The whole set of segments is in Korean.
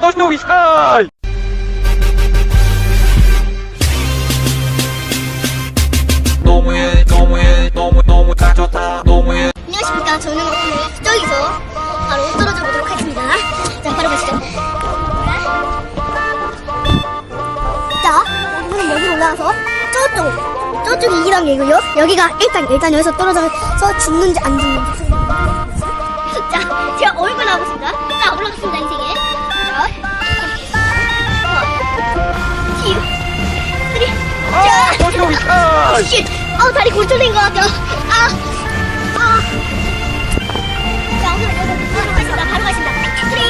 to snowy sky! 너무해 너무해 너무 너무 다 좋다 너무해 안녕하십니까. 저는 오늘 저기서 바로 떨어져 보도록 하겠습니다. 자, 바로 가시죠. 자, 오늘은 여기로 올라가서 저쪽, 저쪽이 2단계고요. 여기가 1단계. 일단 여기서 떨어져서 죽는지 안 죽는지. 자, 제가 얼굴 나오겠습니다. 자, 올라갔습니다, 인생에. 쉣! 아우 다리 골절된 것 같아. 아, 아. 자 오늘 바로 가신다. 바로 가신다. 쓰리,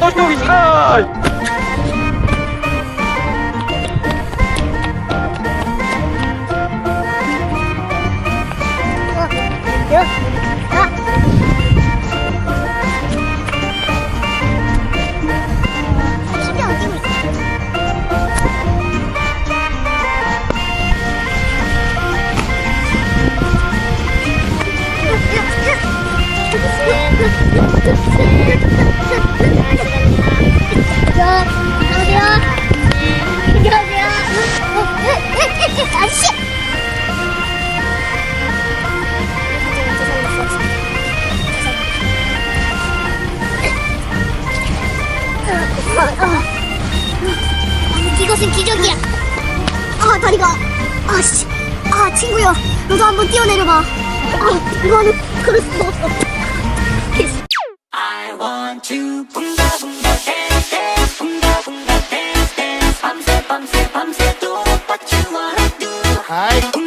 to snowy sky! 이것은 기적이야. 아 다리가 아씨 아 친구야 너도 한번 뛰어내려봐. 아 이거는 그럴 수가 없어. want to. Bunga dance dance Bunga bunga dance dance. Bounce it, Do what you wanna do. Hi.